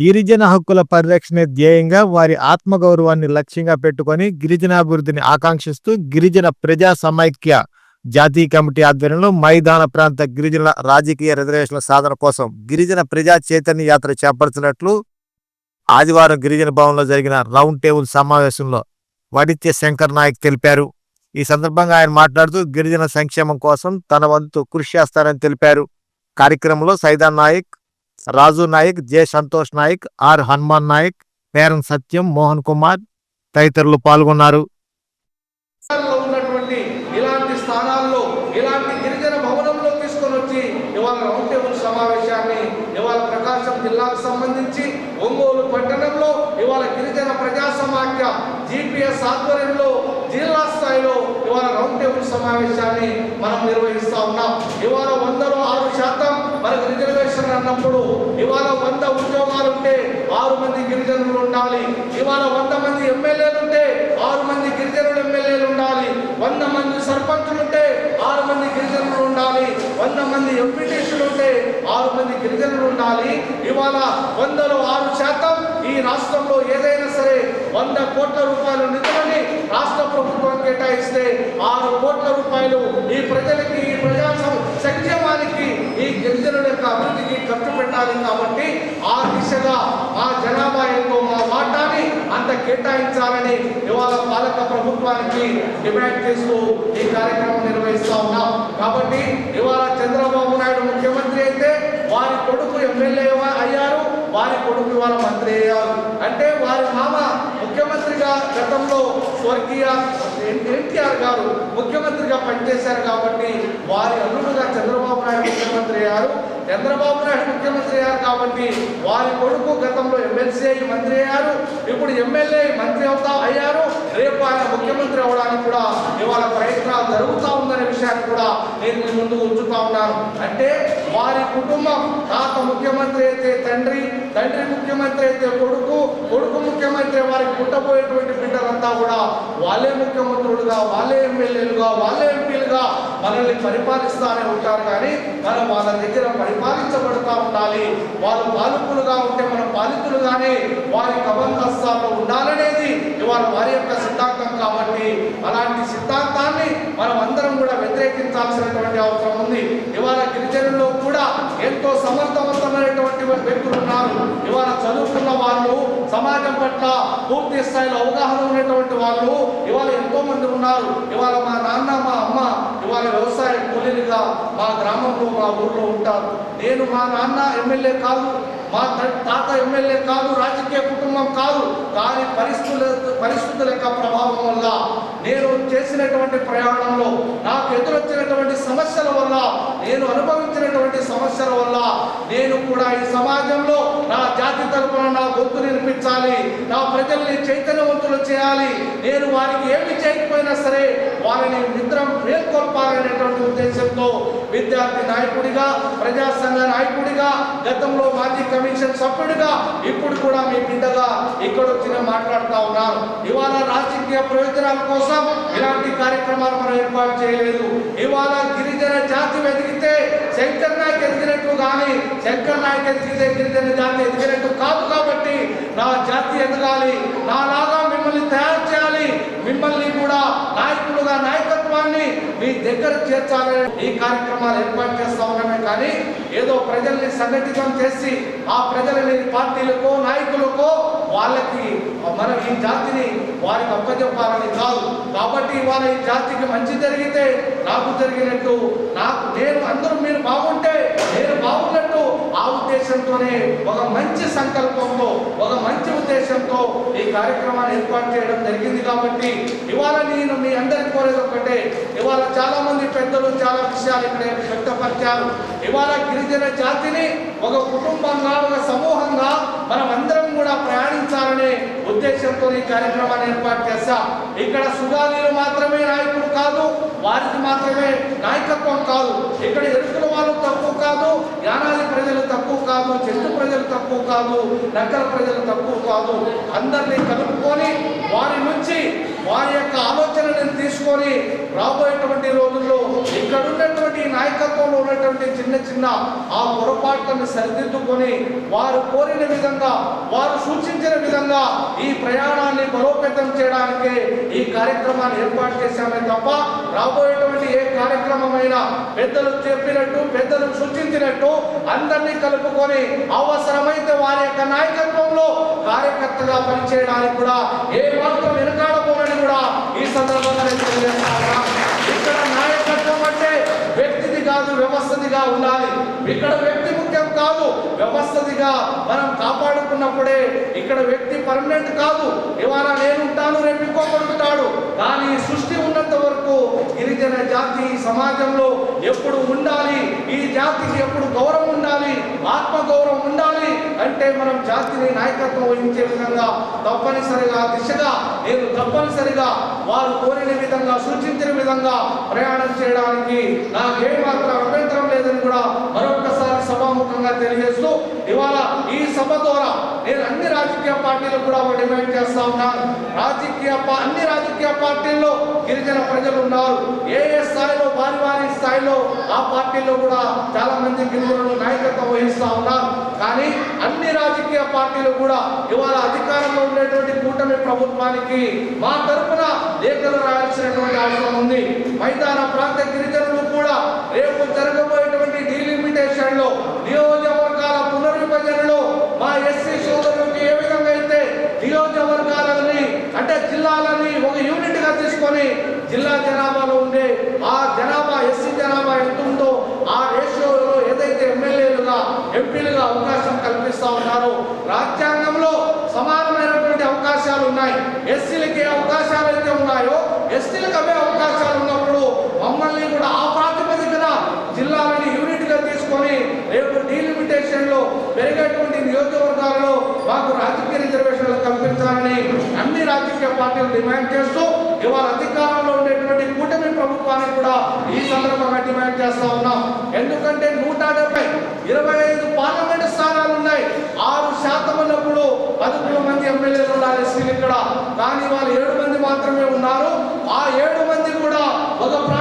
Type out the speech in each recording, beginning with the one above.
గిరిజన హక్కుల పరిరక్షణ ధ్యేయంగా వారి ఆత్మగౌరవాన్ని లక్ష్యంగా పెట్టుకొని గిరిజనాభివృద్ధిని ఆకాంక్షిస్తూ గిరిజన ప్రజా సమైక్య జాతీయ కమిటీ ఆధ్వర్యంలో మైదాన ప్రాంత గిరిజనుల రాజకీయ రిజర్వేషన్ల సాధన కోసం గిరిజన ప్రజా చైతన్య యాత్ర చేపడుతున్నట్లు ఆదివారం గిరిజన భవన్లో జరిగిన రౌండ్ టేబుల్ సమావేశంలో వడిత్య శంకర్ నాయక్ తెలిపారు. ఈ సందర్భంగా ఆయన మాట్లాడుతూ గిరిజన సంక్షేమం కోసం తన వంతు కృషి చేస్తారని తెలిపారు. కార్యక్రమంలో సైదాన్ నాయక్ రాజు నాయక్ జె. సంతోష్ నాయక్ ఆర్. హనుమాన్ నాయక్ పేరం సత్యం మోహన్ కుమార్ తదితరులు పాల్గొన్నారు. ఉన్నటువంటి ఇలాంటి స్థానాల్లో ఇలాంటి గిరిజన భవనంలో తీసుకొని వచ్చి ఇవాళ రౌండ్ టేబుల్ సమావేశాన్ని ఇవాళ ప్రకాశం జిల్లాకు సంబంధించి ఒంగోలు పట్టణంలో ఇవాళ గిరిజన ప్రజా సమాఖ్య జిపిఎస్ ఆధ్వర్యంలో జిల్లా స్థాయిలో ఇవాళ రౌండ్ టేబుల్ సమావేశాన్ని మనం నిర్వహిస్తా ఉన్నాం. ఇవాళ వందలో ఆరు శాతం మనకు రిజర్వేషన్ అన్నప్పుడు ఇవాళ వంద ఉద్యోగాలు ఉంటే ఆరు మంది గిరిజనులు ఉండాలి. ఇవాళ వంద మంది ఎమ్మెల్యేలు ఉంటే ఆరు మంది గిరిజనులు ఎమ్మెల్యేలు ఉండాలి వంద మంది సర్పంచులు ఉంటే ఆరు మంది గిరిజనులు ఉండాలి. వంద మంది ఎంపీటీసులు ఉంటే ఆరు మంది గిరిజనులు ఉండాలి. ఇవాళ వందలో ఆరు శాతం ఈ రాష్ట్రంలో ఏదైనా సరే వంద కోట్ల రూపాయల నిధులని రాష్ట్ర ప్రభుత్వం కేటాయిస్తే ఆరు కోట్ల రూపాయలు ఈ ప్రజలకి ఈ ప్రజా సం- సంక్షేమానికి ఈ గిరిజనుల యొక్క అభివృద్ధికి మాట్లాడాలి కాబట్టి ఆ దిశగా ఆ జనాభా ఎంతో మా వాటాని అంత కేటాయించాలని ఇవాళ పాలక ప్రభుత్వానికి డిమాండ్ చేస్తూ ఈ కార్యక్రమం నిర్వహిస్తా ఉన్నాం. కాబట్టి ఇవాళ చంద్రబాబు నాయుడు ముఖ్యమంత్రి అయితే వారి కొడుకు ఎమ్మెల్యే అయ్యారు వారి కొడుకు ఇవాళ మంత్రి అయ్యారు. అంటే వారి మామ ముఖ్యమంత్రిగా గతంలో స్వర్గీయ ఎన్టీఆర్ గారు ముఖ్యమంత్రిగా పనిచేశారు కాబట్టి వారి అల్లుడుగా చంద్రబాబు నాయుడు ముఖ్యమంత్రి అయ్యారు. చంద్రబాబు నాయుడు ముఖ్యమంత్రి అయ్యారు కాబట్టి వారి కొడుకు గతంలో ఎమ్మెల్సీ అయ్యి మంత్రి అయ్యారు. ఇప్పుడు ఎమ్మెల్యే మంత్రి అవుతా అయ్యారు. రేపు ఆయన ముఖ్యమంత్రి అవడానికి కూడా ఇవాళ ప్రయత్నాలు జరుగుతూ ఉందనే విషయాన్ని కూడా నేను మీ ముందు ఉంచుతా ఉన్నాను. అంటే వారి కుటుంబం తాత ముఖ్యమంత్రి అయితే తండ్రి తండ్రి ముఖ్యమంత్రి అయితే కొడుకు కొడుకు ముఖ్యమంత్రి వారికి పుట్టబోయేటువంటి బిడ్డలంతా కూడా వాళ్ళే ముఖ్యమంత్రులుగా వాళ్ళే ఎమ్మెల్యేలుగా వాళ్ళే ఎంపీలుగా మనల్ని పరిపాలిస్తానే ఉంటారు. కానీ మనం వాళ్ళ దగ్గర పరిపాలించబడుతూ ఉండాలి. వాళ్ళు పాలకులుగా ఉంటే మనం పాలితులుగానే వారి కబంధస్థాల్లో ఉండాలనేది ఇవాళ వారి యొక్క సిద్ధాంతం కాబట్టి అలాంటి సిద్ధాంతాన్ని మనం అందరం కూడా వ్యతిరేకించాల్సినటువంటి అవసరం ఉంది. ఇవాళ గిరిజనుల్లో కూడా ఎంతో సమర్థవంతమైన వ్యక్తులు ఉన్నారు ఇవాళ చదువుకున్న వాళ్ళు సమాజం పట్ల పూర్తి స్థాయిలో అవగాహన ఉన్నటువంటి వాళ్ళు ఇవాళ ఎంతో మంది ఉన్నారు. ఇవాళ మా నాన్న మా అమ్మ ఇవాళ వ్యవసాయ కూలీలుగా మా గ్రామంలో మా ఊర్లో ఉంటారు. నేను మా నాన్న ఎమ్మెల్యే కాదు. మా తాత ఎమ్మెల్యే కాదు రాజకీయ కుటుంబం కాదు. కానీ పరిస్థితుల పరిస్థితుల యొక్క ప్రభావం వల్ల నేను చేసినటువంటి ప్రయాణంలో నాకు ఎదురొచ్చినటువంటి సమస్యల వల్ల నేను అనుభవించినటువంటి సమస్యల వల్ల నేను కూడా ఈ సమాజంలో నా జాతి తరపున నా గొంతు నిర్మించాలి నా ప్రజల్ని చైతన్యవంతులు చేయాలి. నేను వారికి ఏమి చేయకపోయినా సరే వారిని నిద్ర మేల్కొల్పాలనేటువంటి ఉద్దేశంతో విద్యార్థి నాయకుడిగా ప్రజా సంఘ నాయకుడిగా గతంలో మాజీ కమిషన్ సభ్యుడిగా ఇప్పుడు కూడా మీ బిడ్డగా ఇక్కడ మాట్లాడుతూ నేను ఉన్నాను. ఇవాళ రాజకీయ ప్రయోజనాల కోసం ఇలాంటి కార్యక్రమాలు మనం ఏర్పాటు చేయలేదు. ఇవాళ గిరిజన జాతి వెతికితే శంకర్ నాయక్ ఎదిగినట్టు కానీ శంకర్ నాయక్ ఎదిగితే గిరిజన జాతి ఎదిగినట్టు కాదు కాబట్టి నా జాతి ఎదగాలి నాలాగా మిమ్మల్ని తయారు చేయాలి మిమ్మల్ని కూడా నాయకులుగా నాయకత్వాన్ని మీ దగ్గర చేర్చాలని ఈ కార్యక్రమాలు ఏర్పాటు చేస్తా ఉన్నామే కానీ ఏదో ప్రజల్ని సంఘటితం చేసి ఆ ప్రజలని పార్టీలకో నాయకులకో వాళ్ళకి మనం ఈ జాతిని వారికి అప్పచెప్పాలని కాదు. కాబట్టి ఇవాళ ఈ జాతికి మంచి జరిగితే నాకు జరిగినట్టు నాకు నేను అందరూ మీరు బాగుంటే నేను బాగున్నట్టు ఆ ఉద్దేశంతోనే ఒక మంచి సంకల్పంతో ఒక మంచి ఉద్దేశంతో ఈ కార్యక్రమాన్ని ఏర్పాటు చేయడం జరిగింది కాబట్టి ఇవాళ నేను మీ అందరికి కోరేది ఒకటే ఇవాళ చాలా మంది పెద్దలు చాలా విషయాలు ఇక్కడ వ్యక్తపరిచారు. ఇవాళ గిరిజన జాతిని ఒక కుటుంబంగా ఒక సమూహంగా మనం అందరం కూడా ప్రయాణించాలనే ఉద్దేశంతో ఈ కార్యక్రమాన్ని ఏర్పాటు చేస్తాం ఇక్కడ సుగాలీలు మాత్రమే నాయకుడు కాదు వారికి మాత్రమే నాయకత్వం కాదు. ఇక్కడ ఎరుకుల వాళ్ళు తక్కువ కాదు యానాది ప్రజలు తక్కువ కాదు చెట్టు ప్రజలు తక్కువ కాదు నక్కల ప్రజలు తక్కువ కాదు. అందరినీ కలుపుకొని వారి నుంచి వారి యొక్క ఆలోచనలను తీసుకొని రాబోయేటువంటి రోజుల్లో ఇక్కడ ఉన్నటువంటి నాయకత్వంలో ఉన్నటువంటి చిన్న చిన్న ఆ పొరపాట్లను సరిదిద్దుకొని వారు కోరిన విధంగా వారు సూచించిన విధంగా ఈ ప్రయాణాన్ని బలోపేతం చేయడానికి ఈ కార్యక్రమాన్ని ఏర్పాటు చేశామే తప్ప రాబోయేటువంటి ఏ కార్యక్రమమైనా పెద్దలు చెప్పినట్టు పెద్దలు సూచించినట్టు అందరినీ కలుపుకొని అవసరమైతే వారి యొక్క నాయకత్వంలో కార్యకర్తగా పనిచేయడానికి కూడా ఏ మాత్రం సందర్భంగా నేను తెలియజేస్తా ఇక్కడ నాయకత్వం అంటే వ్యక్తిది కాదు వ్యవస్థదిగా ఉండాలి ఇక్కడ వ్యక్తి వ్యవస్థదిగా మనం కాపాడుకున్నప్పుడే ఇక్కడ వ్యక్తి పర్మనెంట్ కాదు. ఇవాళ నేను ఉంటాను రేపు ఇంకొకరు కానీ సృష్టి ఉన్నంత వరకు గిరిజన జాతి ఈ సమాజంలో ఎప్పుడు ఉండాలి ఈ జాతికి ఎప్పుడు గౌరవం ఉండాలి ఆత్మ గౌరవం ఉండాలి అంటే మనం జాతిని నాయకత్వం వహించే విధంగా తప్పనిసరిగా దిశగా నేను తప్పనిసరిగా వారు కోరిన విధంగా సూచించిన విధంగా ప్రయాణం చేయడానికి నాకు ఏ మాత్రం అభ్యంతరం లేదని కూడా మరొకసారి సభాముఖంగా తెలియజేస్తూ ఇవాళ ఈ సభ ద్వారా నేను అన్ని రాజకీయ పార్టీలకు కూడా ఒక డిమాండ్ చేస్తా ఉన్నాను రాజకీయ అన్ని రాజకీయ పార్టీల్లో గిరిజన ప్రజలు ఉన్నారు. ఏ ఏ స్థాయిలో వారి వారి స్థాయిలో ఆ పార్టీలో కూడా చాలా మంది గిరిజనులు నాయకత్వం వహిస్తా ఉన్నారు. కానీ అన్ని రాజకీయ పార్టీలు కూడా ఇవాళ అధికారంలో ఉండేటువంటి కూటమి ప్రభుత్వానికి మా తరపున లేఖలు రాయాల్సినటువంటి అవసరం ఉంది. మైదాన ప్రాంత గిరిజనులు కూడా రేపు జరగబోయేటువంటి డీలిమిటేషన్లో వర్గాల పునర్విభజనలో మా ఎస్సీ సోదరులకి ఏ విధంగా అయితే నియోజకవర్గాలని అంటే జిల్లాలని ఒక యూనిట్గా తీసుకొని జిల్లా జనాభాలో ఉండే ఆ జనాభా ఎస్సీ జనాభా ఎంత ఉందో ఆ రేషియోలో ఏదైతే ఎమ్మెల్యేలుగా ఎంపీలుగా అవకాశం కల్పిస్తా ఉన్నారో రాజ్యాంగంలో సమానమైనటువంటి అవకాశాలు ఉన్నాయి. ఎస్సీలకి అవకాశాలు అయితే ఉన్నాయో ఎస్టీలకు అవే అవకాశాలు ఉన్నప్పుడు మమ్మల్ని కూడా ఆ ప్రాతిపదికన జిల్లాలని యూనిట్గా తీసుకొని రేపు డీలిమిటేషన్లో పెరిగేటువంటి నియోజకవర్గాల్లో మాకు రాజకీయ రిజర్వేషన్లు కల్పించాలని అన్ని రాజకీయ పార్టీలు డిమాండ్ చేస్తూ ఇవాళ అధికారంలో ఉండేటువంటి కూటమి ప్రభుత్వానికి కూడా ఈ సందర్భంగా డిమాండ్ చేస్తా ఉన్నాం. ఎందుకంటే నూట డెబ్బై ఇరవై ఐదు పార్లమెంట్ స్థానాలు ఉన్నాయి. ఆరు శాతం ఉన్నప్పుడు పదకొండు మంది ఎమ్మెల్యేలు ఉన్నారు ఎస్సీలు ఇక్కడ. కానీ వాళ్ళు ఏడు మంది మాత్రమే ఉన్నారు. ఆ ఏడు మంది కూడా ఒక ప్రాంతానికి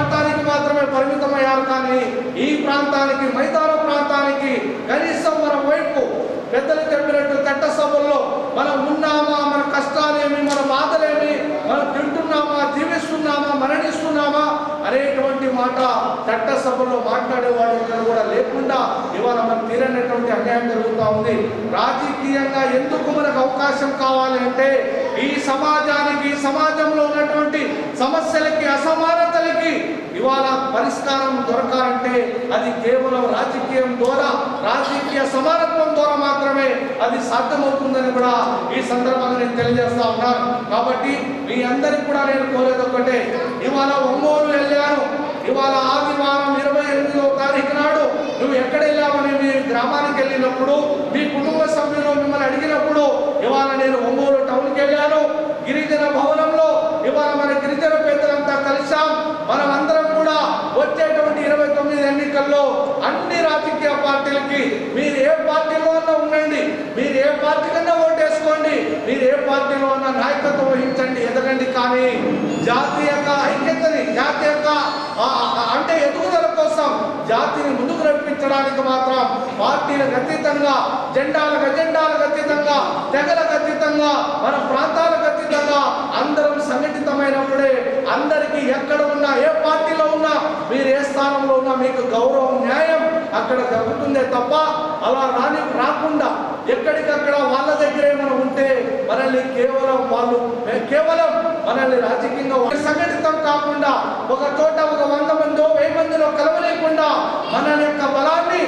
మాత్రమే పరిమితమయ్యారు కానీ ఈ ప్రాంతానికి మైదాన ప్రాంతానికి కనీసం మన వైపు పెద్దలు చెప్పినట్టు చట్ట సభల్లో మనం ఉన్నామా మన కష్టాలేమి మన బాధలేమి మనం తింటున్నామా జీవిస్తున్నామా మరణిస్తున్నామా అనేటువంటి మాట చట్ట సభలో మాట్లాడే వాళ్ళు కూడా లేకుండా ఇవాళ మనం తీరనటువంటి అన్యాయం జరుగుతూ ఉంది. రాజకీయంగా ఎందుకు మనకు అవకాశం కావాలి అంటే ఈ సమాజానికి సమాజంలో ఉన్నటువంటి సమస్యలకి అసమానతలకి ఇవాళ పరిష్కారం దొరకాలంటే అది కేవలం రాజకీయం ద్వారా రాజకీయ సమానత్వం ద్వారా మాత్రమే అది సాధ్యమవుతుందని కూడా ఈ సందర్భంగా నేను తెలియజేస్తా ఉన్నాను కాబట్టి మీ అందరికి కూడా నేను కోరేది ఒకటే ఇవాళ ఒంగోలు వెళ్ళాను. ఇవాళ ఆదివారం ఇరవై ఎనిమిదో తారీఖు నాడు నువ్వు ఎక్కడ వెళ్ళావని మీ గ్రామానికి వెళ్ళినప్పుడు మీ కుటుంబ సభ్యులు మిమ్మల్ని అడిగినప్పుడు ఇవాళ నేను ఒంగోలు టౌన్కి వెళ్ళాను. గిరిజన భవనంలో ఇవాళ మన గిరిజన పెద్దలంతా కలిసాం మనం అందరం కూడా వచ్చేటువంటి ఇరవై తొమ్మిది ఎన్నికల్లో అన్ని రాజకీయ పార్టీలకి మీరు ఏ పార్టీలో అన్నా ఉండండి మీరు ఏ పార్టీ కన్నా ఓటేసుకోండి మీరు ఏ పార్టీలో అన్నా నాయకత్వం వహించండి ఎదగండి. కానీ జాతీయంగా ఐక్యతని జాతి యొక్క ఆ, అంటే ఎదుగుదల కోసం జాతిని ముందుకు నడిపించడానికి మాత్రం పార్టీలకు అతీతంగా జెండాలకు అజెండాలకు అతీతంగా తెగలకు అతీతంగా మన ప్రాంతాలకు అతీతంగా అందరం సంఘటితమైనప్పుడే అందరికీ ఎక్కడ ఉన్నా ఏ పార్టీలో ఉన్నా మీరు ఏ స్థానంలో ఉన్నా మీకు గౌరవం న్యాయం అక్కడ దక్కుతుందే తప్ప అలా రాని రాకుండా ఎక్కడికక్కడ వాళ్ళ దగ్గరే మనం ఉంటే మనల్ని కేవలం వాళ్ళు కేవలం మనల్ని రాజకీయంగా సంఘటితం కాకుండా ఒక చోట ఒక వంద మందో వెయ్యి మందిలో కలవలేకుండా మన యొక్క బలాన్ని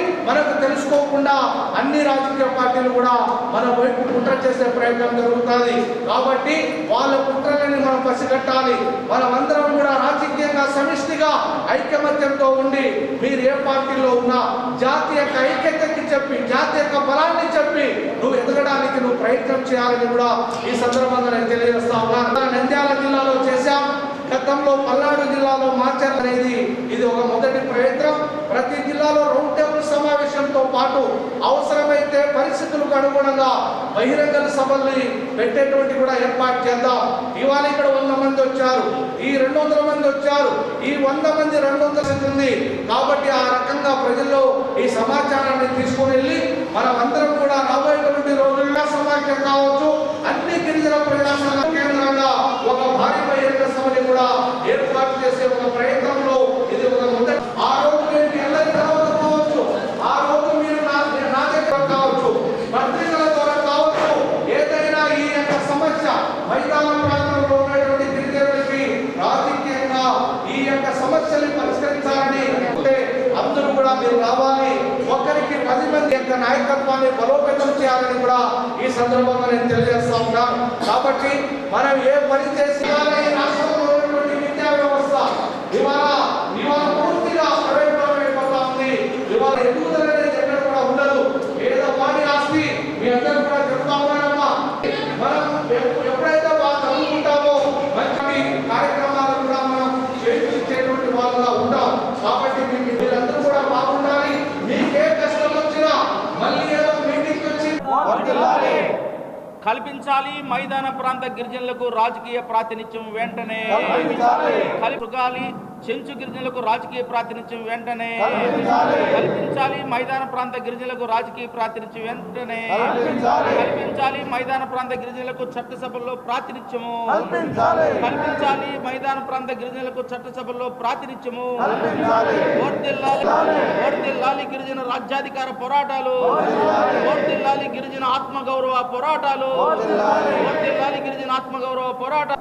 అన్ని రాజకీయ పార్టీలు కూడా మన వైపు కుట్ర చేసే ప్రయత్నం జరుగుతుంది. కాబట్టి వాళ్ళ కుట్రలని మనం పసిగట్టాలి. మనమందరం కూడా రాజకీయంగా సమిష్టిగా ఐకమత్యంతో ఉండి మీరు ఏ పార్టీలో ఉన్నా జాతి యొక్క ఐక్యతకి చెప్పి జాతి యొక్క బలాన్ని చెప్పి నువ్వు ఎదగడానికి నువ్వు ప్రయత్నం చేయాలని కూడా ఈ సందర్భంగా నేను తెలియజేస్తా ఉన్నా నంద్యాల జిల్లాలో చేశాం. గతంలో పల్నాడు జిల్లాలో మార్చాలనేది అనేది ఇది ఒక మొదటి ప్రయత్నం. ప్రతి జిల్లాలో రౌండ్ టేబుల్ సమావేశంతో పాటు అవసరమైతే పరిస్థితులకు అనుగుణంగా బహిరంగ సభల్ని పెట్టేటువంటి కూడా ఏర్పాటు చేద్దాం. ఇవాళ ఇక్కడ వంద మంది వచ్చారు. ఈ రెండు వందల మంది వచ్చారు. ఈ వంద మంది రెండు వందల ఉంది. కాబట్టి ఆ రకంగా ప్రజల్లో ఈ సమాచారాన్ని తీసుకుని వెళ్ళి మనం అందరం కూడా రాబోయేటువంటి రోజుల్లో సమాఖ్య కావచ్చు అన్ని గిరిజన ప్రజా సంఘ కేంద్రంగా ఒక భారీ బహిరంగ సభని కూడా ఏర్పాటు చేసే ఒక ప్రయత్నంలో ఇది ఒక మొదటి ఆ రోజు నేను మీ అందరి కలవకపోవచ్చు ఆ రోజు మీరు నా నా దగ్గర కావచ్చు. పత్రికల ద్వారా కావచ్చు. ఏదైనా ఈ యొక్క సమస్య మైదాన ప్రాంతంలో ఉన్నటువంటి గిరిజనులకి రాజకీయంగా ఈ యొక్క సమస్యని పరిష్కరించాలని అంటే అందరూ కూడా మీరు రావాలి. ఒకరికి పది మంది యొక్క నాయకత్వాన్ని బలోపేతం చేయాలని కూడా ఈ సందర్భంగా నేను తెలియజేస్తా ఉన్నాను. కాబట్టి మనం ఏ పని చేసినా ఇవాళ ఈ రాష్ట్రంలో ఉన్నటువంటి విద్యా వ్యవస్థ ఇవాళ ఇవాళ పూర్తిగా ప్రైవేట్ అయిపోతా ఉంది ఇవాళ ఎదుగుదల అనేది ఎక్కడ కూడా ఉండదు ఏదో వాడి ఆస్తి మీ అందరూ కూడా చెప్తా ఉన్నారమ్మా మనం ఎప్పు- ఎప్పుడైతే బాగా చదువుకుంటామో మంచి కార్యక్రమాలు కూడా మనం చేయించేటువంటి వాళ్ళగా ఉంటాం కాబట్టి మీకు మీరందరూ కూడా బాగుండాలి మీకే కష్టం వచ్చినా మళ్ళీ ఏదో మీటింగ్ వచ్చి కల్పించాలి మైదాన ప్రాంత గిరిజనులకు రాజకీయ ప్రాతినిధ్యం వెంటనే కల్పించాలి చెంచు గిరిజనులకు రాజకీయ ప్రాతినిధ్యం వెంటనే. కల్పించాలి. మైదాన ప్రాంత గిరిజనులకు రాజకీయ ప్రాతినిధ్యం వెంటనే. కల్పించాలి. మైదాన ప్రాంత గిరిజనులకు చట్టసభల్లో ప్రాతినిధ్యము. కల్పించాలి. మైదాన ప్రాంత గిరిజనులకు చట్టసభల్లో ప్రాతినిధ్యము. ఓర్దిల్లాలి గిరిజన రాజ్యాధికార పోరాటాలు. ఓర్దిల్లాలి గిరిజన ఆత్మగౌరవ పోరాటాలు. ఓర్దిల్లాలి గిరిజన ఆత్మగౌరవ పోరాటాలు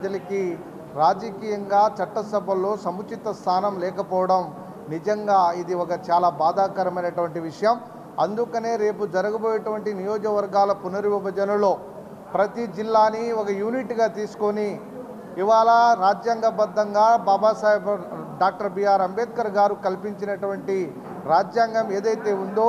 ప్రజలకి రాజకీయంగా చట్టసభల్లో సముచిత స్థానం లేకపోవడం నిజంగా ఇది ఒక చాలా బాధాకరమైనటువంటి విషయం. అందుకనే రేపు జరగబోయేటువంటి నియోజకవర్గాల పునర్విభజనలో ప్రతి జిల్లాని ఒక యూనిట్గా తీసుకొని ఇవాళ రాజ్యాంగబద్ధంగా బాబాసాహెబ్ డాక్టర్ బిఆర్ అంబేద్కర్ గారు కల్పించినటువంటి రాజ్యాంగం ఏదైతే ఉందో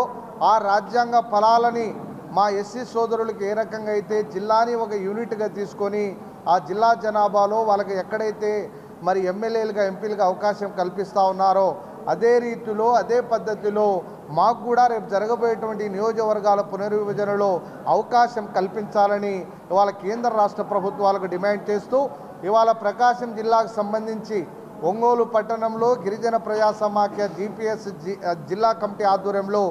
ఆ రాజ్యాంగ ఫలాలని మా ఎస్సీ సోదరులకు ఏ రకంగా అయితే జిల్లాని ఒక యూనిట్గా తీసుకొని ఆ జిల్లా జనాభాలో వాళ్ళకి ఎక్కడైతే మరి ఎమ్మెల్యేలుగా ఎంపీలుగా అవకాశం కల్పిస్తూ ఉన్నారో అదే రీతిలో అదే పద్ధతిలో మాకు కూడా రేపు జరగబోయేటువంటి నియోజకవర్గాల పునర్విభజనలో అవకాశం కల్పించాలని ఇవాళ కేంద్ర రాష్ట్ర ప్రభుత్వాలకు డిమాండ్ చేస్తూ ఇవాళ ప్రకాశం జిల్లాకు సంబంధించి ఒంగోలు పట్టణంలో గిరిజన ప్రజా సమాఖ్య జీపీఎస్ జి జిల్లా కమిటీ ఆధ్వర్యంలో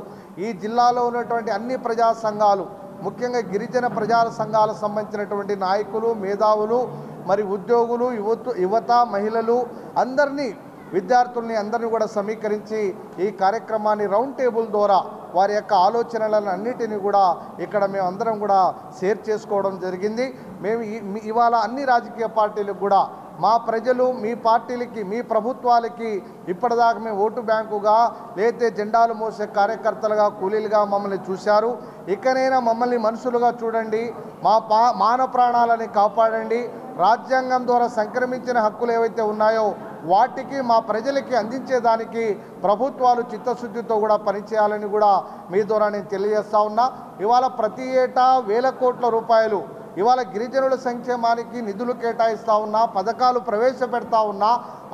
ఈ జిల్లాలో ఉన్నటువంటి అన్ని ప్రజా సంఘాలు ముఖ్యంగా గిరిజన ప్రజా సంఘాలకు సంబంధించినటువంటి నాయకులు మేధావులు మరి ఉద్యోగులు యువత యువత మహిళలు అందరినీ విద్యార్థుల్ని అందరినీ కూడా సమీకరించి ఈ కార్యక్రమాన్ని రౌండ్ టేబుల్ ద్వారా వారి యొక్క ఆలోచనలను అన్నిటినీ కూడా ఇక్కడ మేము అందరం కూడా షేర్ చేసుకోవడం జరిగింది. మేము ఇవాళ అన్ని రాజకీయ పార్టీలకు కూడా మా ప్రజలు మీ పార్టీలకి మీ ప్రభుత్వాలకి ఇప్పటిదాకా మేము ఓటు బ్యాంకుగా లేతే జెండాలు మోసే కార్యకర్తలుగా కూలీలుగా మమ్మల్ని చూశారు. ఇకనైనా మమ్మల్ని మనుషులుగా చూడండి మా పా మాన ప్రాణాలని కాపాడండి. రాజ్యాంగం ద్వారా సంక్రమించిన హక్కులు ఏవైతే ఉన్నాయో వాటికి మా ప్రజలకి అందించేదానికి ప్రభుత్వాలు చిత్తశుద్ధితో కూడా పనిచేయాలని కూడా మీ ద్వారా నేను తెలియజేస్తా ఉన్నా. ఇవాళ ప్రతి ఏటా వేల కోట్ల రూపాయలు ఇవాళ గిరిజనుల సంక్షేమానికి నిధులు కేటాయిస్తూ ఉన్నా పథకాలు ప్రవేశపెడతా ఉన్నా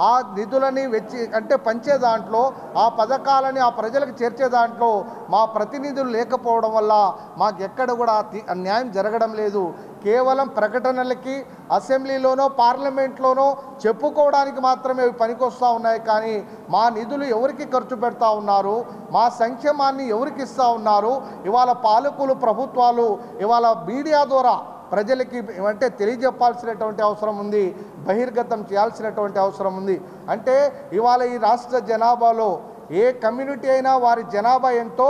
ఆ నిధులని వెచ్చి అంటే పంచే దాంట్లో ఆ పథకాలని ఆ ప్రజలకు చేర్చే దాంట్లో మా ప్రతినిధులు లేకపోవడం వల్ల మాకు ఎక్కడ కూడా న్యాయం జరగడం లేదు. కేవలం ప్రకటనలకి అసెంబ్లీలోనో పార్లమెంట్లోనో చెప్పుకోవడానికి మాత్రమే అవి పనికొస్తూ ఉన్నాయి. కానీ మా నిధులు ఎవరికి ఖర్చు పెడతా ఉన్నారు? మా సంక్షేమాన్ని ఎవరికి ఇస్తూ ఉన్నారు? ఇవాళ పాలకులు ప్రభుత్వాలు ఇవాళ మీడియా ద్వారా ప్రజలకి అంటే తెలియజెప్పాల్సినటువంటి అవసరం ఉంది. బహిర్గతం చేయాల్సినటువంటి అవసరం ఉంది. అంటే ఇవాళ ఈ రాష్ట్ర జనాభాలో ఏ కమ్యూనిటీ అయినా వారి జనాభా ఎంతో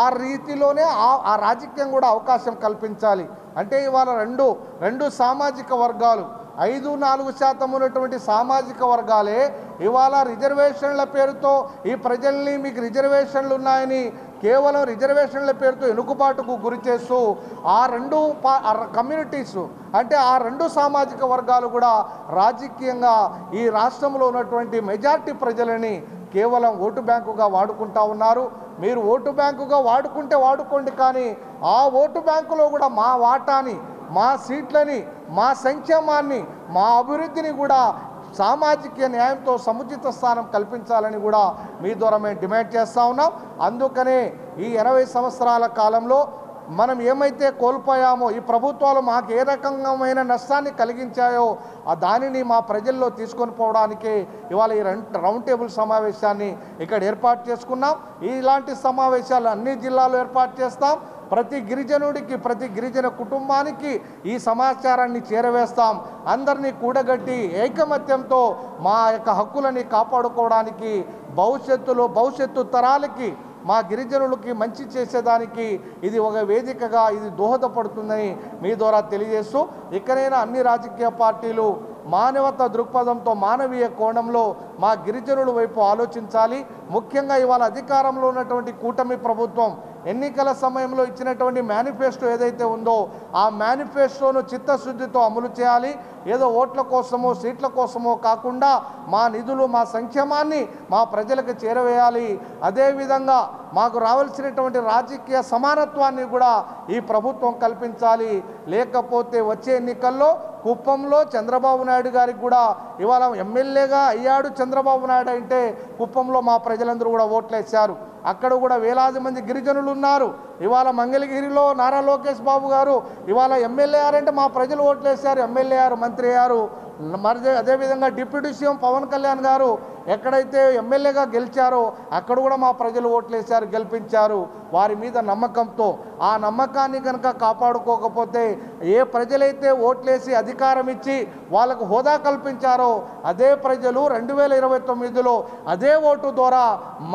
ఆ రీతిలోనే ఆ ఆ రాజకీయం కూడా అవకాశం కల్పించాలి. అంటే ఇవాళ రెండు రెండు సామాజిక వర్గాలు ఐదు నాలుగు శాతం ఉన్నటువంటి సామాజిక వర్గాలే ఇవాళ రిజర్వేషన్ల పేరుతో ఈ ప్రజల్ని మీకు రిజర్వేషన్లు ఉన్నాయని కేవలం రిజర్వేషన్ల పేరుతో ఎనుకుబాటుకు గురి చేస్తూ ఆ రెండు పా- కమ్యూనిటీస్ అంటే ఆ రెండు సామాజిక వర్గాలు కూడా రాజకీయంగా ఈ రాష్ట్రంలో ఉన్నటువంటి మెజార్టీ ప్రజలని కేవలం ఓటు బ్యాంకుగా వాడుకుంటా ఉన్నారు. మీరు ఓటు బ్యాంకుగా వాడుకుంటే వాడుకోండి కానీ ఆ ఓటు బ్యాంకులో కూడా మా వాటాని మా సీట్లని మా సంక్షేమాన్ని మా అభివృద్ధిని కూడా సామాజిక న్యాయంతో సముచిత స్థానం కల్పించాలని కూడా మీ ద్వారా మేము డిమాండ్ చేస్తూ ఉన్నాం. అందుకనే ఈ ఇరవై సంవత్సరాల కాలంలో మనం ఏమైతే కోల్పోయామో ఈ ప్రభుత్వాలు మాకు ఏ రకమైన నష్టాన్ని కలిగించాయో ఆ దానిని మా ప్రజల్లో తీసుకొని పోవడానికి ఇవాళ ఈ రౌండ్ టేబుల్ సమావేశాన్ని ఇక్కడ ఏర్పాటు చేసుకున్నాం. ఇలాంటి సమావేశాలు అన్ని జిల్లాలో ఏర్పాటు చేస్తాం. ప్రతి గిరిజనుడికి ప్రతి గిరిజన కుటుంబానికి ఈ సమాచారాన్ని చేరవేస్తాం. అందరినీ కూడగట్టి ఏకమత్యంతో మా యొక్క హక్కులని కాపాడుకోవడానికి భవిష్యత్తులో భవిష్యత్తు తరాలకి మా గిరిజనులకి మంచి చేసేదానికి ఇది ఒక వేదికగా ఇది దోహదపడుతుందని మీ ద్వారా తెలియజేస్తూ ఇక్కడైనా అన్ని రాజకీయ పార్టీలు మానవత దృక్పథంతో మానవీయ కోణంలో మా గిరిజనుల వైపు ఆలోచించాలి. ముఖ్యంగా ఇవాళ అధికారంలో ఉన్నటువంటి కూటమి ప్రభుత్వం ఎన్నికల సమయంలో ఇచ్చినటువంటి మేనిఫెస్టో ఏదైతే ఉందో ఆ మేనిఫెస్టోను చిత్తశుద్ధితో అమలు చేయాలి. ఏదో ఓట్ల కోసమో సీట్ల కోసమో కాకుండా మా నిధులు మా సంక్షేమాన్ని మా ప్రజలకు చేరవేయాలి. అదేవిధంగా మాకు రావాల్సినటువంటి రాజకీయ సమానత్వాన్ని కూడా ఈ ప్రభుత్వం కల్పించాలి. లేకపోతే వచ్చే ఎన్నికల్లో కుప్పంలో చంద్రబాబు నాయుడు గారికి కూడా ఇవాళ ఎమ్మెల్యేగా అయ్యాడు చంద్రబాబు నాయుడు అంటే కుప్పంలో మా ప్రజలందరూ కూడా ఓట్లేశారు. అక్కడ కూడా వేలాది మంది గిరిజనులు ఉన్నారు. ఇవాళ మంగళగిరిలో నారా లోకేష్ బాబు గారు ఇవాళ ఎమ్మెల్యే అంటే మా ప్రజలు ఓట్లేశారు. ఎమ్మెల్యే మంత్రి అయ్యారు. మరి అదేవిధంగా డిప్యూటీ సీఎం పవన్ కళ్యాణ్ గారు ఎక్కడైతే ఎమ్మెల్యేగా గెలిచారో అక్కడ కూడా మా ప్రజలు ఓట్లేశారు గెలిపించారు. వారి మీద నమ్మకంతో. ఆ నమ్మకాన్ని కనుక కాపాడుకోకపోతే ఏ ప్రజలైతే ఓట్లేసి అధికారం ఇచ్చి వాళ్ళకు హోదా కల్పించారో అదే ప్రజలు రెండు వేల ఇరవై తొమ్మిదిలో అదే ఓటు ద్వారా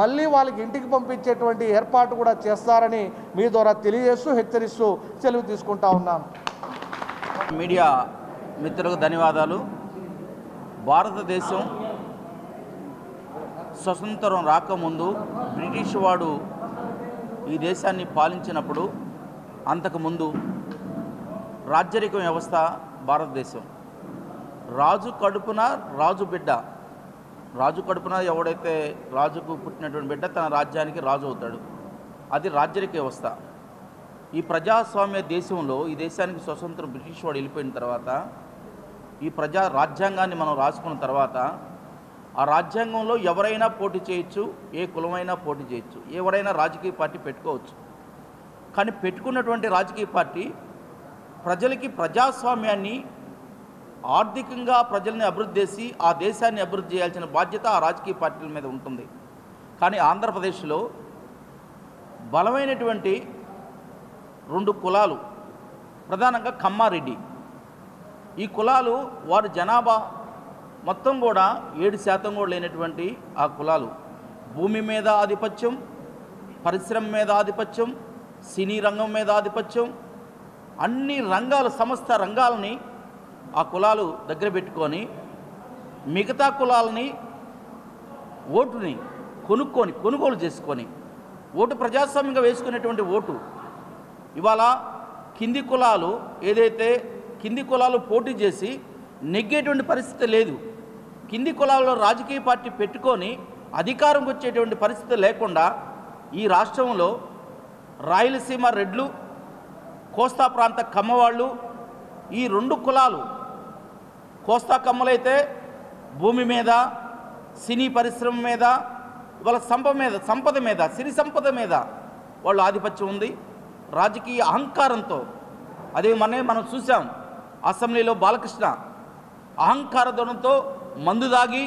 మళ్ళీ వాళ్ళకి ఇంటికి పంపించేటువంటి ఏర్పాటు కూడా చేస్తారని మీ ద్వారా తెలియజేస్తూ హెచ్చరిస్తూ సెలవు తీసుకుంటా ఉన్నాను. మీడియా మిత్రులకు ధన్యవాదాలు. భారతదేశం స్వతంత్రం రాకముందు బ్రిటిష్ వాడు ఈ దేశాన్ని పాలించినప్పుడు అంతకుముందు రాజ్యరిక వ్యవస్థ భారతదేశం. రాజు కడుపున రాజు బిడ్డ. రాజు కడుపున ఎవడైతే రాజుకు పుట్టినటువంటి బిడ్డ తన రాజ్యానికి రాజు అవుతాడు. అది రాజ్యరిక వ్యవస్థ. ఈ ప్రజాస్వామ్య దేశంలో ఈ దేశానికి స్వతంత్రం బ్రిటిష్ వాడు వెళ్ళిపోయిన తర్వాత ఈ ప్రజా రాజ్యాంగాన్ని మనం రాసుకున్న తర్వాత ఆ రాజ్యాంగంలో ఎవరైనా పోటీ చేయొచ్చు ఏ కులమైనా పోటీ చేయొచ్చు ఎవరైనా రాజకీయ పార్టీ పెట్టుకోవచ్చు. కానీ పెట్టుకున్నటువంటి రాజకీయ పార్టీ ప్రజలకి ప్రజాస్వామ్యాన్ని ఆర్థికంగా ప్రజల్ని అభివృద్ధి చేసి ఆ దేశాన్ని అభివృద్ధి చేయాల్సిన బాధ్యత ఆ రాజకీయ పార్టీల మీద ఉంటుంది. కానీ ఆంధ్రప్రదేశ్లో బలమైనటువంటి రెండు కులాలు ప్రధానంగా కమ్మారెడ్డి. ఈ కులాలు వారి జనాభా మొత్తం కూడా ఏడు శాతం కూడా లేనటువంటి ఆ కులాలు. భూమి మీద ఆధిపత్యం పరిశ్రమ మీద ఆధిపత్యం సినీ రంగం మీద ఆధిపత్యం అన్ని రంగాలు సమస్త రంగాలని ఆ కులాలు దగ్గర పెట్టుకొని మిగతా కులాలని ఓటుని కొనుక్కొని కొనుగోలు చేసుకొని ఓటు ప్రజాస్వామ్యంగా వేసుకునేటువంటి ఓటు. ఇవాళ కింది కులాలు ఏదైతే కింది కులాలు పోటీ చేసి నెగ్గేటువంటి పరిస్థితి లేదు. కింది కులాల్లో రాజకీయ పార్టీ పెట్టుకొని అధికారంకి వచ్చేటువంటి పరిస్థితి లేకుండా ఈ రాష్ట్రంలో రాయలసీమ రెడ్లు కోస్తా ప్రాంత కమ్మవాళ్ళు ఈ రెండు కులాలు కోస్తా కమ్మలైతే భూమి మీద సినీ పరిశ్రమ మీద వాళ్ళ సంపద మీద సంపద మీద సిరి సంపద మీద వాళ్ళు ఆధిపత్యం ఉంది. రాజకీయ అహంకారంతో అదే మనే మనం చూసాం అసెంబ్లీలో బాలకృష్ణ అహంకార ధోరణితో మందు దాగి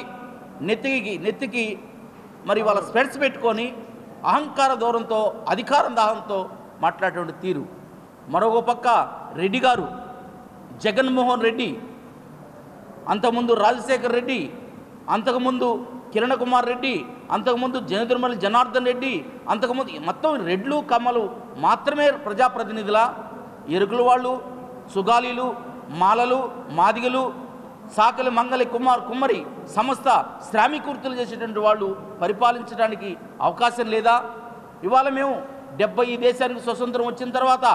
నెత్తికి నెత్తికి మరి వాళ్ళ స్పెట్స్ పెట్టుకొని అహంకార దూరంతో అధికారం దాహంతో మాట్లాడేటువంటి తీరు. మరొక పక్క రెడ్డి గారు జగన్మోహన్ రెడ్డి అంతకుముందు రాజశేఖర్ రెడ్డి అంతకుముందు కిరణ్ కుమార్ రెడ్డి అంతకుముందు జనదుర్మలి జనార్దన్ రెడ్డి అంతకుముందు మొత్తం రెడ్లు కమ్మలు మాత్రమే ప్రజాప్రతినిధుల ఎరుకుల వాళ్ళు సుగాలీలు మాలలు మాదిగలు సాకలి మంగలి కుమార్ కుమ్మరి సంస్థ శ్రామికూర్తులు చేసేటువంటి వాళ్ళు పరిపాలించడానికి అవకాశం లేదా? ఇవాళ మేము డెబ్బై ఈ దేశానికి స్వతంత్రం వచ్చిన తర్వాత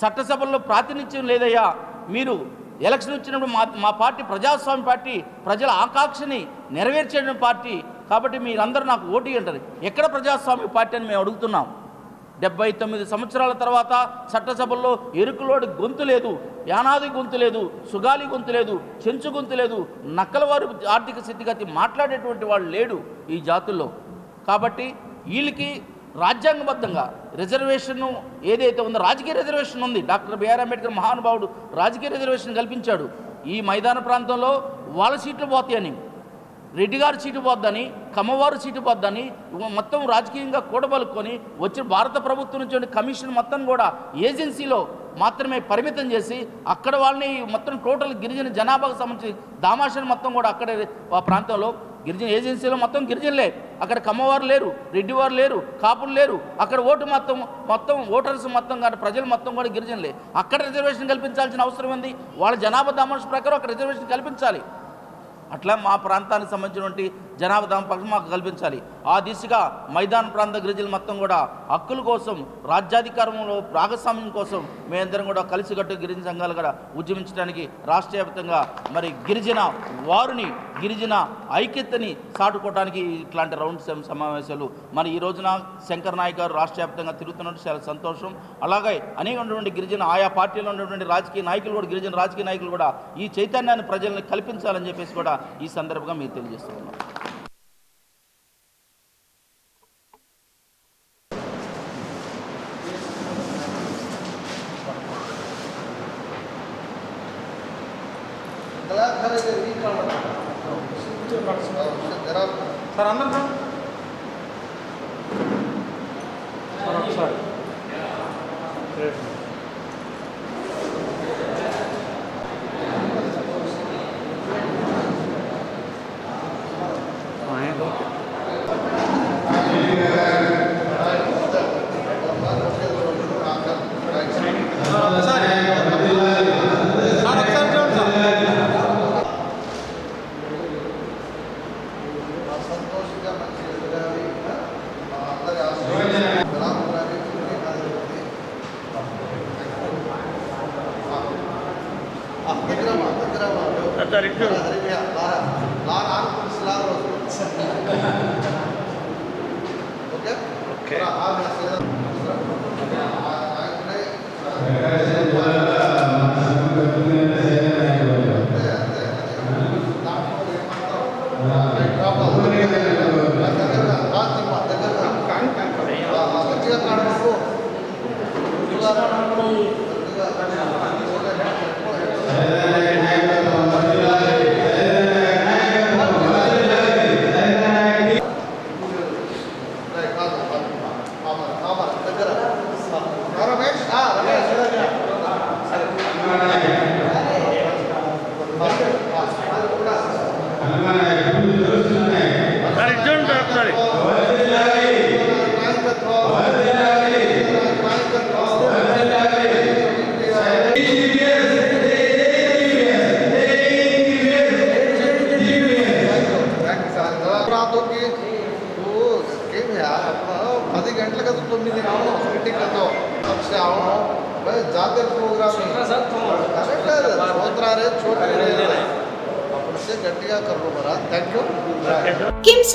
చట్టసభల్లో ప్రాతినిధ్యం లేదయ్యా. మీరు ఎలక్షన్ వచ్చినప్పుడు మా మా పార్టీ ప్రజాస్వామ్య పార్టీ ప్రజల ఆకాంక్షని నెరవేర్చే పార్టీ కాబట్టి మీరందరూ నాకు ఓటు అంటారు ఎక్కడ ప్రజాస్వామ్య పార్టీ అని మేము అడుగుతున్నాం? డెబ్బై తొమ్మిది సంవత్సరాల తర్వాత చట్టసభల్లో ఎరుకులోడి గొంతు లేదు యానాది గొంతు లేదు సుగాలి గొంతు లేదు చెంచు గొంతు లేదు నక్కలవారు ఆర్థిక స్థితిగతి మాట్లాడేటువంటి వాళ్ళు లేడు ఈ జాతుల్లో. కాబట్టి వీళ్ళకి రాజ్యాంగబద్ధంగా రిజర్వేషన్ ఏదైతే ఉందో రాజకీయ రిజర్వేషన్ ఉంది. డాక్టర్ బిఆర్ అంబేద్కర్ మహానుభావుడు రాజకీయ రిజర్వేషన్ కల్పించాడు. ఈ మైదాన ప్రాంతంలో వాళ్ళ సీట్లు పోతాయని రెడ్డి గారు చీటు పోద్దని కమ్మవారు చీటు పోద్దని మొత్తం రాజకీయంగా కూడబలుకొని వచ్చిన భారత ప్రభుత్వం నుంచి కమిషన్ మొత్తం కూడా ఏజెన్సీలో మాత్రమే పరిమితం చేసి అక్కడ వాళ్ళని మొత్తం టోటల్ గిరిజన జనాభాకు సంబంధించి దామాషన్ మొత్తం కూడా అక్కడ ఆ ప్రాంతంలో గిరిజన ఏజెన్సీలో మొత్తం గిరిజనులే. అక్కడ కమ్మవారు లేరు రెడ్డి వారు లేరు కాపులు లేరు. అక్కడ ఓటు మొత్తం మొత్తం ఓటర్స్ మొత్తం కానీ ప్రజలు మొత్తం కూడా గిరిజనులే. అక్కడ రిజర్వేషన్ కల్పించాల్సిన అవసరం ఉంది. వాళ్ళ జనాభా దామాష ప్రకారం అక్కడ రిజర్వేషన్ కల్పించాలి. అట్లా మా ప్రాంతానికి సంబంధించినటువంటి జనాభా దాంపక్షం మాకు కల్పించాలి. ఆ దిశగా మైదాన ప్రాంత గిరిజనులు మొత్తం కూడా హక్కుల కోసం రాజ్యాధికారంలో భాగస్వామ్యం కోసం మేమందరం కూడా కలిసికట్టు గిరిజన సంఘాలు కూడా ఉద్యమించడానికి రాష్ట్ర వ్యాప్తంగా మరి గిరిజన వారిని గిరిజన ఐక్యతని సాటుకోవడానికి ఇట్లాంటి రౌండ్ సమావేశాలు. మరి ఈ రోజున శంకర్ నాయక్ గారు రాష్ట్ర వ్యాప్తంగా తిరుగుతున్నట్టు చాలా సంతోషం. అలాగే అనేకమైనటువంటి గిరిజన ఆయా పార్టీలో ఉన్నటువంటి రాజకీయ నాయకులు కూడా గిరిజన రాజకీయ నాయకులు కూడా ఈ చైతన్యాన్ని ప్రజల్ని కల్పించాలని చెప్పేసి కూడా ఈ సందర్భంగా మీరు తెలియజేస్తున్నాం. సార్ అందరం ఒకసారి హరిగా లారా లారా ఆనుకుని లారా ఓకే ఓకే ఆ మెసేజ్ మంచిగా కాడకు రమేష్ రమేష్ రాత్రికి నువ్వు ఏం పది గంటల కదా తొమ్మిది రావడం మీటింగ్ కదా వచ్చి అవడం జాతర ప్రోగ్రామ్ చూతరారే చూడరే అప్పుడు से గట్టిగా కర్రు మరా thank you KIMS